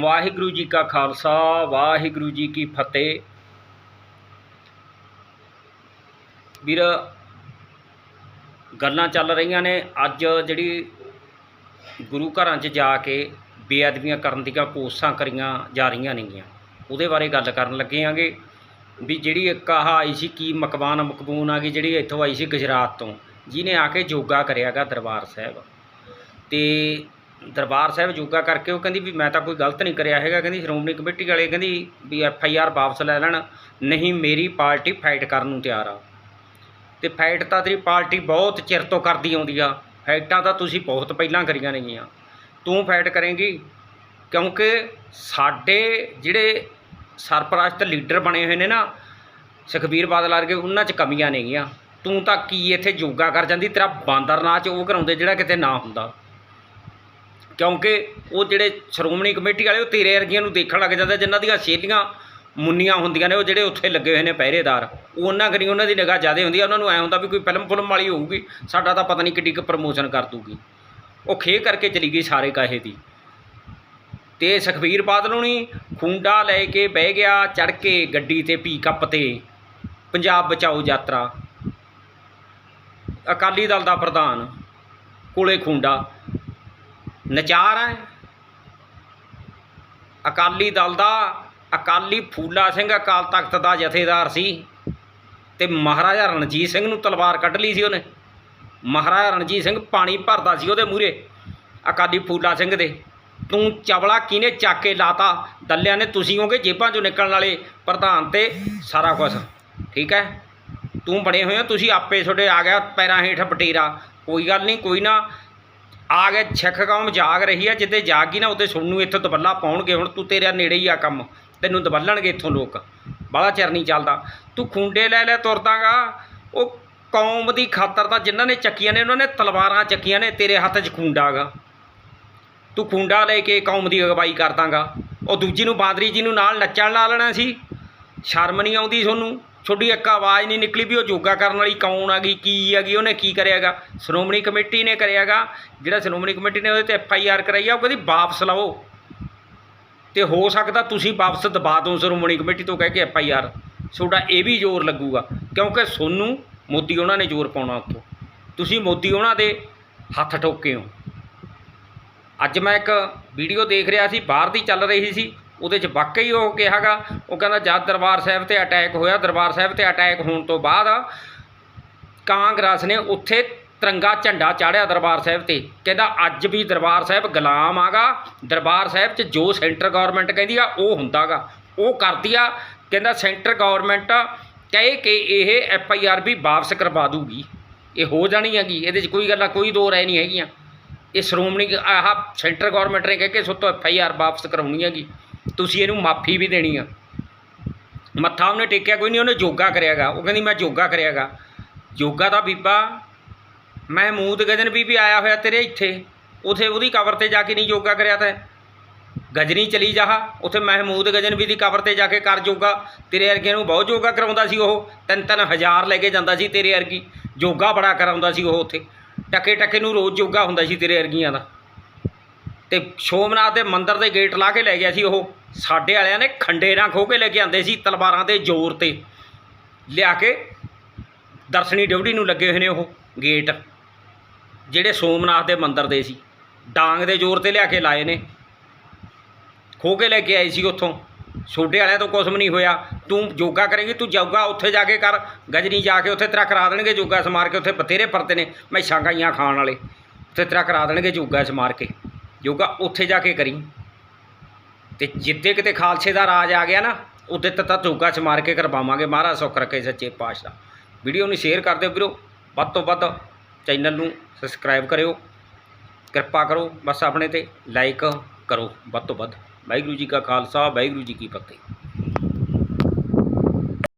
ਵਾਹਿਗੁਰੂ ਜੀ ਕਾ ਖਾਲਸਾ, ਵਾਹਿਗੁਰੂ ਜੀ ਕੀ ਫਤਿਹ। ਵੀਰ, ਗੱਲਾਂ ਚੱਲ ਰਹੀਆਂ ਨੇ। ਅੱਜ ਜਿਹੜੀ ਗੁਰੂ ਘਰਾਂ 'ਚ ਜਾ ਕੇ ਬੇਅਦਬੀਆਂ ਕਰਨ ਦੀਆਂ ਕੋਸ਼ਿਸ਼ਾਂ ਕਰੀਆਂ ਜਾ ਰਹੀਆਂ ਨੇਗੀਆਂ। ਉਹਦੇ ਬਾਰੇ ਗੱਲ ਕਰਨ ਲੱਗੇ ਆਂਗੇ ਵੀ ਜਿਹੜੀ ਇੱਕ ਆਹ ਆਈ ਸੀ, ਕੀ ਮਕਵਾਨ ਮਕਬੂਨ ਆ ਗਈ, ਜਿਹੜੀ ਇੱਥੋਂ ਆਈ ਸੀ ਗੁਜਰਾਤ ਤੋਂ। ਜਿਹਨੇ ਆ ਕੇ ਯੋਗਾ ਕਰਿਆਗਾ ਦਰਬਾਰ ਸਾਹਿਬ। ਤੇ ਦਰਬਾਰ ਸਾਹਿਬ ਯੋਗਾ ਕਰਕੇ ਉਹ ਕਹਿੰਦੀ ਵੀ ਮੈਂ ਤਾਂ ਕੋਈ ਗਲਤ ਨਹੀਂ ਕਰਿਆ ਹੈਗਾ। ਕਹਿੰਦੀ ਸ਼੍ਰੋਮਣੀ ਕਮੇਟੀ ਵਾਲੇ ਕਹਿੰਦੀ ਵੀ ਐਫ ਆਈ ਆਰ ਵਾਪਸ ਲੈ ਲੈਣ, ਨਹੀਂ ਮੇਰੀ ਪਾਰਟੀ ਫਾਈਟ ਕਰਨ ਨੂੰ ਤਿਆਰ ਆ। ਤੇ ਫਾਈਟ ਤਾਂ ਤੇਰੀ ਪਾਰਟੀ ਬਹੁਤ ਚਿਰ ਤੋਂ ਕਰਦੀ ਆਉਂਦੀ ਆ। ਫਾਈਟਾਂ ਤਾਂ ਤੁਸੀਂ ਬਹੁਤ ਪਹਿਲਾਂ ਕਰੀਆਂ ਨੇਗੀਆਂ ਤੂੰ ਫਾਈਟ ਕਰੇਂਗੀ ਕਿਉਂਕਿ ਸਾਡੇ ਜਿਹੜੇ ਸਰਪ੍ਰਸਤ ਲੀਡਰ ਬਣੇ ਹੋਏ ਨੇ ਨਾ, ਸੁਖਬੀਰ ਬਾਦਲ ਵਰਗੇ, ਉਹਨਾਂ 'ਚ ਕਮੀਆਂ ਨੇਗੀਆਂ। ਤੂੰ ਤਾਂ ਕੀ ਇੱਥੇ ਯੋਗਾ ਕਰ ਜਾਂਦੀ? ਤੇਰਾ ਬਾਂਦਰ ਨਾਚ ਉਹ ਕਰਾਉਂਦੇ ਜਿਹੜਾ ਕਿਤੇ ਨਾ ਹੁੰਦਾ। ਕਿਉਂਕਿ ਉਹ ਜਿਹੜੇ ਸ਼੍ਰੋਮਣੀ ਕਮੇਟੀ ਵਾਲੇ, ਉਹ ਤੇਰੇ ਵਰਗੀਆਂ ਨੂੰ ਦੇਖਣ ਲੱਗ ਜਾਂਦੇ ਜਿਨ੍ਹਾਂ ਦੀਆਂ ਸ਼ੇਲੀਆਂ ਮੁੰਨੀਆਂ ਹੁੰਦੀਆਂ ਨੇ, ਉਹ ਜਿਹੜੇ ਉੱਥੇ ਲੱਗੇ ਹੋਏ ਨੇ ਪਹਿਰੇਦਾਰ। ਉਹ ਉਹਨਾਂ ਕਰੀ ਉਹਨਾਂ ਦੀ ਨਿਗਾਹ ਜ਼ਿਆਦਾ ਹੁੰਦੀ ਆ, ਉਹਨਾਂ ਨੂੰ ਐ ਹੁੰਦਾ ਵੀ ਕੋਈ ਫਿਲਮ ਫਿਲਮ ਵਾਲੀ ਹੋਊਗੀ, ਸਾਡਾ ਤਾਂ ਪਤਾ ਨਹੀਂ ਕਿੱਡੀ ਕੁ ਪ੍ਰਮੋਸ਼ਨ ਕਰ ਦੂਗੀ। ਉਹ ਖੇ ਕਰਕੇ ਚਲੀ ਗਈ ਸਾਰੇ ਕਾਹੇ ਦੀ। ਤੇ ਸੁਖਬੀਰ ਬਾਦਲ ਹੁਣੀ ਖੁੰਡਾ ਲੈ ਕੇ ਬਹਿ ਗਿਆ ਚੜ ਕੇ ਗੱਡੀ ਤੇ ਪੀ ਕੱਪ ਤੇ, ਪੰਜਾਬ ਬਚਾਓ ਯਾਤਰਾ। ਅਕਾਲੀ ਦਲ ਦਾ ਪ੍ਰਧਾਨ, ਕੋਲੇ ਖੁੰਡਾ। ਨਚਾਰ ਹੈ ਅਕਾਲੀ ਦਲ ਦਾ, ਅਕਾਲੀ ਫੂਲਾ ਸਿੰਘ ਅਕਾਲ ਤਖਤ ਦਾ ਜਥੇਦਾਰ ਸੀ ਤੇ ਮਹਾਰਾਜਾ ਰਣਜੀਤ ਸਿੰਘ ਨੂੰ ਤਲਵਾਰ ਕੱਢ ਲਈ ਸੀ ਉਹਨੇ। ਮਹਾਰਾਜਾ ਰਣਜੀਤ ਸਿੰਘ ਪਾਣੀ ਭਰਦਾ ਸੀ ਉਹਦੇ ਮੂਹਰੇ ਅਕਾਲੀ ਫੂਲਾ ਸਿੰਘ ਦੇ। ਤੂੰ ਚਵਲਾ ਕਿਹਨੇ ਚੱਕ ਕੇ ਲਾਤਾ? ਦੱਲਿਆਂ ਨੇ ਤੁਸੀਂ ਹੋਗੇ ਜੇਬਾਂ ਚੋਂ ਨਿਕਲਣ ਵਾਲੇ ਪ੍ਰਧਾਨ ਤੇ ਸਾਰਾ ਕੁਝ ਠੀਕ ਹੈ? ਤੂੰ ਬਣੇ ਹੋਏ ਹੋ, ਤੁਸੀਂ ਆਪੇ ਤੁਹਾਡੇ ਆ ਗਿਆ ਪੈਰਾਂ ਹੇਠ ਬਟੇਰਾ। ਕੋਈ ਗੱਲ ਨਹੀਂ, ਕੋਈ ਨਾ। ਆ ਗਿਆ ਸਿੱਖ ਕੌਮ ਜਾਗ ਰਹੀ ਹੈ ਜਿੱਦੇ ਜਾਗੀ ਨਾ ਉੱਤੇ ਸੁਣ ਨੂੰ ਇੱਥੋਂ ਦਬੱਲਾ ਪਾਉਣਗੇ ਹੁਣ, ਤੂੰ ਤੇਰਾ ਨੇੜੇ ਹੀ ਆ ਕੰਮ, ਤੈਨੂੰ ਦਬੱਲਣਗੇ ਇੱਥੋਂ ਲੋਕ ਬੜਾ ਚਿਰ ਨਹੀਂ ਚੱਲਦਾ। ਤੂੰ ਖੁੰਡੇ ਲੈ ਲੈ ਤੁਰਦਾਗਾ, ਉਹ ਕੌਮ ਦੀ ਖਾਤਰ ਤਾਂ ਜਿਨ੍ਹਾਂ ਨੇ ਚੱਕੀਆਂ ਨੇ, ਉਹਨਾਂ ਨੇ ਤਲਵਾਰਾਂ ਚੱਕੀਆਂ ਨੇ, ਤੇਰੇ ਹੱਥ 'ਚ ਖੁੰਡਾਗਾ। ਤੂੰ ਖੁੰਡਾ ਲੈ ਕੇ ਕੌਮ ਦੀ ਅਗਵਾਈ ਕਰਦਾਗਾ। ਉਹ ਦੂਜੀ ਨੂੰ ਬਾਦਰੀ ਜੀ ਨੂੰ ਨਾਲ ਨੱਚਣ ਲਾ ਲੈਣਾ ਸੀ, ਸ਼ਰਮ ਨਹੀਂ ਆਉਂਦੀ ਤੁਹਾਨੂੰ ਤੁਹਾਡੀ ਇੱਕ ਆਵਾਜ਼ ਨਹੀਂ ਨਿਕਲੀ ਵੀ ਉਹ ਯੋਗਾ ਕਰਨ ਵਾਲੀ ਕੌਣ ਆ ਗਈ, ਕੀ ਆ ਗਈ ਉਹਨੇ ਕੀ ਕਰਿਆਗਾ? ਸ਼੍ਰੋਮਣੀ ਕਮੇਟੀ ਨੇ ਕਰਿਆਗਾ, ਜਿਹੜਾ ਸ਼੍ਰੋਮਣੀ ਕਮੇਟੀ ਨੇ ਉਹਦੇ ਤੇ ਐਫ ਆਈ ਆਰ ਕਰਾਈ ਆ, ਉਹ ਕਹਿੰਦੀ ਵਾਪਸ ਲਵੋ ਤੇ ਹੋ ਸਕਦਾ ਤੁਸੀਂ ਵਾਪਸ ਦਬਾ ਦਿਓ ਸ਼੍ਰੋਮਣੀ ਕਮੇਟੀ ਤੋਂ ਕਹਿ ਕੇ ਐਫ ਆਈ ਆਰ ਤੁਹਾਡਾ ਇਹ ਵੀ ਜ਼ੋਰ ਲੱਗੂਗਾ, ਕਿਉਂਕਿ ਸੋਨੂੰ ਮੋਦੀ ਉਹਨਾਂ ਨੇ ਜ਼ੋਰ ਪਾਉਣਾ ਉੱਥੋਂ। ਤੁਸੀਂ ਮੋਦੀ ਉਹਨਾਂ ਦੇ ਹੱਥ ਠੋਕੇ ਹੋ। ਅੱਜ ਮੈਂ ਇੱਕ ਵੀਡੀਓ ਦੇਖ ਰਿਹਾ ਸੀ, ਬਾਹਰ ਦੀ ਚੱਲ ਰਹੀ ਸੀ। ਉਹਦੇ 'ਚ ਵਾਕਈ ਉਹ ਕਿਹਾਗਾ, ਉਹ ਕਹਿੰਦਾ ਜਦ ਦਰਬਾਰ ਸਾਹਿਬ ਤੇ ਅਟੈਕ ਹੋਇਆ, ਦਰਬਾਰ ਸਾਹਿਬ ਤੇ ਅਟੈਕ ਹੋਣ ਤੋਂ ਬਾਅਦ ਕਾਂਗਰਸ ਨੇ ਉੱਥੇ ਤਿਰੰਗਾ ਝੰਡਾ ਚਾੜਿਆ ਦਰਬਾਰ ਸਾਹਿਬ ਤੇ। ਕਹਿੰਦਾ ਅੱਜ ਵੀ ਦਰਬਾਰ ਸਾਹਿਬ ਗੁਲਾਮ ਆਗਾ, ਦਰਬਾਰ ਸਾਹਿਬ 'ਚ ਜੋ ਸੈਂਟਰ ਗਵਰਨਮੈਂਟ ਕਹਿੰਦੀ ਆ, ਉਹ ਹੁੰਦਾਗਾ। ਉਹ ਕਰਦੀ ਆ, ਕਹਿੰਦਾ ਸੈਂਟਰ ਗਵਰਨਮੈਂਟ ਕਹੇ ਕਿ ਇਹ ਐਫ ਆਈ ਆਰ ਵੀ ਵਾਪਸ ਕਰਵਾ ਦੂਗੀ। ਇਹ ਹੋ ਜਾਣੀ ਹੈਗੀ, ਇਹਦੇ 'ਚ ਕੋਈ ਗੱਲਾਂ, ਕੋਈ ਦੋ ਰਹਿ ਨਹੀਂ ਹੈਗੀਆਂ। ਇਹ ਸ਼੍ਰੋਮਣੀ, ਆਹ ਸੈਂਟਰ ਗਵਰਨਮੈਂਟ ਨੇ ਕਹਿ ਕੇ ਸੋ ਤੋਂ ਐਫ ਆਈ ਆਰ ਵਾਪਸ ਕਰਾਉਣੀ ਹੈਗੀ। ਤੁਸੀਂ ਇਹਨੂੰ ਮਾਫੀ ਵੀ ਦੇਣੀ ਆ। ਮੱਥਾ ਉਹਨੇ ਟੇਕਿਆ, ਕੋਈ ਨਹੀਂ ਉਹਨੇ ਯੋਗਾ ਕਰਿਆਗਾ। ਉਹ ਕਹਿੰਦੀ, ਮੈਂ ਯੋਗਾ ਕਰਿਆਗਾ। ਯੋਗਾ ਦਾ ਬੀਬਾ ਮਹਿਮੂਦ ਗਜਨ ਬੀਬੀ ਆਇਆ ਹੋਇਆ ਤੇਰੇ ਇੱਥੇ। ਉਥੇ ਉਹਦੀ ਕਬਰ ਤੇ ਜਾ ਕੇ ਨਹੀਂ ਯੋਗਾ ਕਰਿਆ ਤੈਂ। ਗਜਨੀ ਚਲੀ ਜਾ, ਉਥੇ ਮਹਿਮੂਦ ਗਜਨ ਵੀ ਦੀ ਕਬਰ ਤੇ ਜਾ ਕੇ ਕਰ ਯੋਗਾ। ਤੇਰੇ ਵਰਗੇ ਨੂੰ ਬਹੁਤ ਯੋਗਾ ਕਰਾਉਂਦਾ ਸੀ ਉਹ। ਤਿੰਨ ਤਿੰਨ ਹਜ਼ਾਰ ਲੈ ਕੇ ਜਾਂਦਾ ਸੀ ਤੇਰੇ ਵਰਗੀ। ਯੋਗਾ ਬੜਾ ਕਰਾਉਂਦਾ ਸੀ ਉਹ ਉਥੇ। ਟੱਕੇ ਟੱਕੇ ਨੂੰ ਰੋਜ਼ ਯੋਗਾ ਹੁੰਦਾ ਸੀ ਤੇਰੇ ਵਰਗੀਆਂ ਦਾ। ਤੇ ਸ਼ੋਮਨਾਥ ਦੇ ਮੰਦਿਰ ਦੇ ਗੇਟ ਲਾ ਕੇ ਲੈ ਗਿਆ ਸੀ ਉਹ। ਸਾਡੇ ਵਾਲਿਆਂ ਨੇ ਖੰਡੇ ਨਾਲ ਖੋ ਕੇ ਲੈ ਕੇ ਆਂਦੇ ਸੀ ਤਲਵਾਰਾਂ ਦੇ ਜ਼ੋਰ ਤੇ। ਲਿਆ ਕੇ ਦਰਸ਼ਨੀ ਡਿਊਟੀ ਨੂੰ ਲੱਗੇ ਹੋਏ ਨੇ ਉਹ ਗੇਟ, ਜਿਹੜੇ ਸੋਮਨਾਥ ਦੇ ਮੰਦਿਰ ਦੇ ਸੀ। ਡਾਂਗ ਦੇ ਜ਼ੋਰ ਤੇ ਲਿਆ ਕੇ ਲਾਏ ਨੇ। ਖੋ ਕੇ ਲੈ ਕੇ ਆਏ ਸੀ ਉੱਥੋਂ। ਛੋਡੇ ਵਾਲਿਆਂ ਤੋਂ ਕੁਛ ਨਹੀਂ ਹੋਇਆ। ਤੂੰ ਯੋਗਾ ਕਰੇਗੀ, ਤੂੰ ਯੋਗਾ ਉੱਥੇ ਜਾ ਕੇ ਕਰ। ਗਜਨੀ ਜਾ ਕੇ ਉੱਥੇ ਤੇਰਾ ਕਰਾ ਦੇਣਗੇ ਯੋਗਾ ਸਮਾਰ ਕੇ, ਉੱਥੇ ਬਥੇਰੇ ਪਰਤੇ ਨੇ। ਮੈਂ ਗਾਈਆਂ ਖਾਣ ਵਾਲੇ। ਉੱਥੇ ਤੇਰਾ ਕਰਾ ਦੇਣਗੇ ਯੋਗਾ ਸਮਾਰ ਕੇ। ਯੋਗਾ ਉੱਥੇ ਜਾ ਕੇ ਕਰੀ। ਤੇ ਜਿੱਦੇ ਕਿਤੇ ਖਾਲਸੇ ਦਾ ਰਾਜ ਆ ਗਿਆ ਨਾ ਉਦੋਂ ਤੱਕ ਤਾਂ ਚ ਮਾਰ ਕੇ ਕਰਵਾਵਾਂਗੇ ਮਹਾਰਾਜ, ਸੁੱਖ ਰੱਖੇ ਸੱਚੇ ਪਾਤਸ਼ਾਹ। ਵੀਡੀਓ ਨੂੰ ਸ਼ੇਅਰ ਕਰ ਦਿਓ ਵੀਰੋ। ਵੱਧ ਤੋਂ ਵੱਧ ਚੈਨਲ ਨੂੰ ਸਬਸਕ੍ਰਾਈਬ ਕਰਿਓ। ਕਿਰਪਾ ਕਰੋ। ਬਸ ਆਪਣੇ ਤੇ ਲਾਈਕ ਕਰੋ। ਵੱਧ ਤੋਂ ਵੱਧ ਵਾਹਿਗੁਰੂ ਜੀ ਕਾ ਖਾਲਸਾ, ਵਾਹਿਗੁਰੂ ਜੀ ਕੀ ਫਤਿਹ।